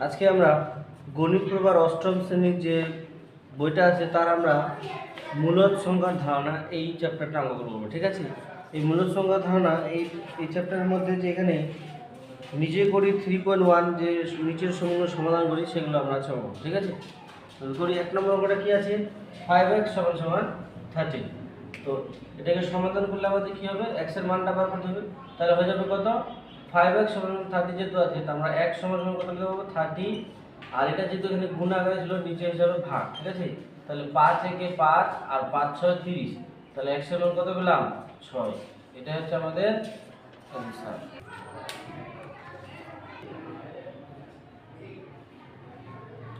আজকে আমরা গণিত প্রবার অষ্টম শ্রেণির যে বইটা আছে তার আমরা মূলত সংখ্যার ধারণা এই চ্যাপ্টারটা অঙ্ক করব ঠিক আছে? এই মূলত সংখ্যার ধারণা এই এই চ্যাপ্টারের মধ্যে যে এখানে নিজে করি থ্রি পয়েন্ট ওয়ান যে নিচের সমূহ সমাধান করি সেগুলো আমরা করব, ঠিক আছে? করি এক নম্বর অঙ্কটা কী আছে? ফাইভ এক্স সমান সমান থার্টি তো এটাকে সমাধান করলে আমাদের কী হবে? এক্সের মানটা বার করতে হবে। তাহলে হয়ে যাবে কত? ফাইভ এক্স সমান থার্টি যেহেতু আছে, তো আমরা এক সমান সমান কত লিখতে পারব থার্টি আর এটা যেহেতু এখানে গুণ আকারে ছিল, নিচে হিসাবে ভাগ, ঠিক আছে? তাহলে পাঁচ একে পাঁচ, আর পাঁচ ছয় তিরিশ। তাহলে একশো মান কত পেলাম? ছয়। এটা হচ্ছে আমাদের অ্যান্সার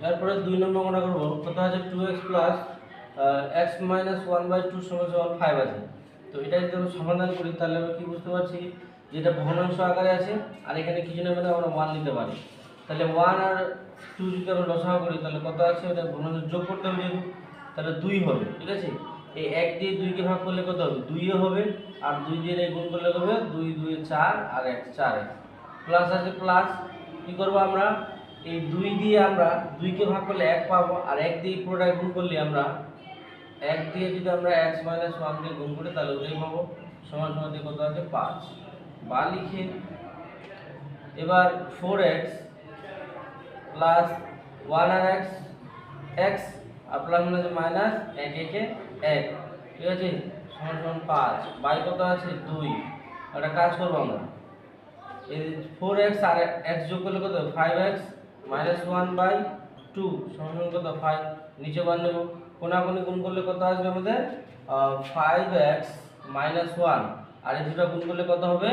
তারপরে দুই নম্বর আমরা করব, কত আছে? Two x plus x minus one by two সমান ফাইভ আছে। তো এটা যদি আমরা সমাধান করি, তাহলে আমরা কি বুঝতে পারছি? যে এটা ভগ্নাংশ আকারে আছে, আর এখানে কিছু না মানে আমরা ওয়ান নিতে পারি। তাহলে ওয়ান আর টু যদি আমরা লসাগু করি, তাহলে কত আছে? ওটা ভগ্নাংশ যোগ করতে হবে যেহেতু, তাহলে দুই হবে, ঠিক আছে? এই এক দিয়ে দুইকে ভাগ করলে কত হবে? দুইও হবে, আর দুই দিয়ে গুণ করলে হবে? দুই দুই, চার, আর এক, চার এক। প্লাস আছে প্লাস কী করব আমরা? এই দুই দিয়ে আমরা দুইকে ভাগ করলে এক পাবো, আর এক দিয়ে পুরোটাকে গুণ করলে আমরা এক দিয়ে যদি আমরা এক্স মাইনাস ওয়ান দিয়ে গুণ করি, তাহলে ওটাই পাবো। সমান সমান দিয়ে কত আছে? পাঁচ। বা লিখে। এবার ফোর এক্স প্লাস ওয়ান আর এক্স এক্স আর প্লাস মানে মাইনাস এক, একে, এক ঠিক আছে? সমান সমান পাঁচ। বাই কত আছে? দুই। একটা কাজ করব আমরা। এই ফোর এক্স আর এক্স যোগ করলে কত? Five x minus one by two সমান কত? ফাইভ নিচে ওয়ান নেব। কোনাকুনি গুণ করলে কত আসবে আমাদের? ফাইভ এক্স মাইনাস ওয়ান আর এই দুটো গুণ করলে কত হবে?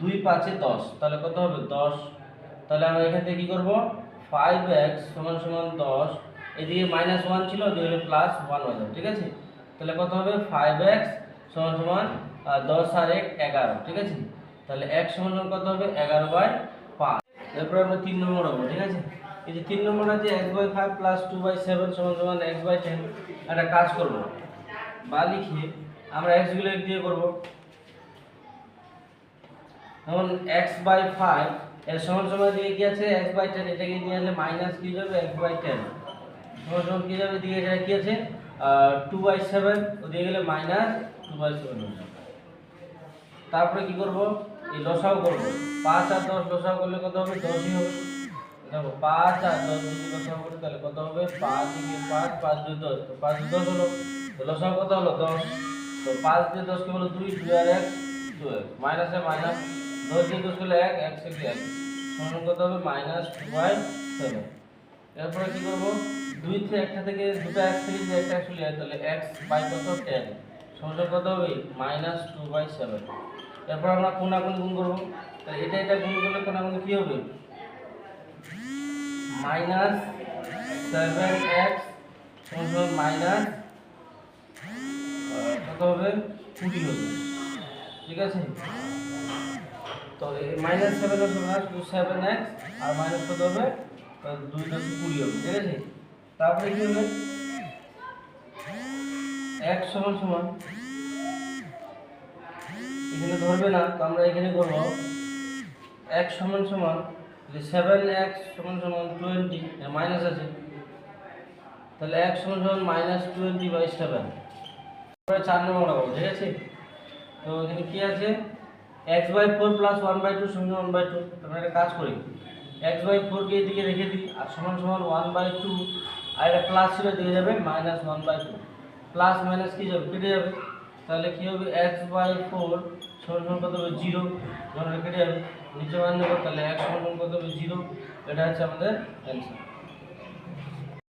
দুই পাঁচে দশ। তাহলে কত হবে? দশ। তাহলে আমরা এখান থেকে কী করব? ফাইভ এক্স সমান সমান দশ। এদিকে মাইনাস ওয়ান ছিল, ওদিকে প্লাস ওয়ান হয়ে যাবে, ঠিক আছে? তাহলে কত হবে? ফাইভ এক্স সমান সমান দশ আর এক, এগারো, ঠিক আছে? তাহলে এক সমান সমান কত হবে? এগারো বাই পাঁচ। এরপরে আমরা তিন নম্বর হব, ঠিক আছে? এই যে তিন নম্বর আছে x by five plus two by seven সমান সমান এক্স বাই টেন একটা কাজ করব। বা লিখে আমরা এক্সগুলো এক দিয়ে করব। যেমন এক্স বাই ফাইভ এর সমান সমান দিয়ে কি আছে? এক্স বাই টেন এটাকে নিয়ে আসলে মাইনাস কি যাবে? এক্স বাই টেন সমান সমান কি যাবে? দিয়ে এটা কি আছে? টু বাই সেভেন দিয়ে গেলে মাইনাস টু বাই সেভেন তারপরে কি করব? এই লসাও করব। পাঁচ আর দশ লসাও করলে কত হবে? দশই হবে। দেখো, পাঁচ আর দশ যদি লসাও করি, তাহলে কত হবে? পাঁচ দিকে পাঁচ পাঁচ দুই দশ। তো পাঁচ দুই দশ হলো। তো লসাও কত হলো? দশ। তো পাঁচ দিয়ে দশকে হলো দুই দুই আর এক, দুই। মাইনাসে মাইনাস দিয়ে দশ এক এক থেকে এক। সমান কত হবে মাইনাস টু বাই সেভেন এরপরে কি করব? দুই থেকে একটা থেকে দুটো এক থেকে যদি একটা চলে যায় তাহলে এক্স বাই কত? টেন সমান কত হবে মাইনাস টু বাই সেভেন এরপর আমরা কোনাগুনি গুণ করব। তাহলে এটা এটা গুণ করলে কোনাগুনি কি হবে? মাইনাস সেভেন এক্স সমান মাইনাস কত হবে? কুড়ি হবে। ঠিক আছে? তো মাইনাস সেভেন হবে টু সেভেন এক্স আর মাইনাস দুই কুড়ি হবে, ঠিক আছে? তারপরে এক সমান সমান। এখানে ধরবে না, তো আমরা এখানে করব এক সমান সমান সেভেন এক্স সমান সমান টোয়েন্টি মাইনাস আছে। তাহলে এক সমান সমান মাইনাস টোয়েন্টি বাই সেভেন চার নম্বর ঠিক আছে? তো এখানে কি আছে? X by four plus one by two সমান ওয়ান বাই টু আমরা একটা কাজ করি। এক্স বাই ফোরকে এদিকে রেখে দিই, আর সমান সমান ওয়ান বাই টু আর এটা প্লাস ছিল দিয়ে যাবে minus one by two plus minus কি যাবে? কেটে যাবে। তাহলে কি হবে? এক্স বাই ফোর সমান সমান কত হবে? জিরো যখন কেটে যাবে। নিচে মান নেব তাহলে এক সমান সমান কত হবে? জিরো এটা হচ্ছে আমাদের অ্যান্সার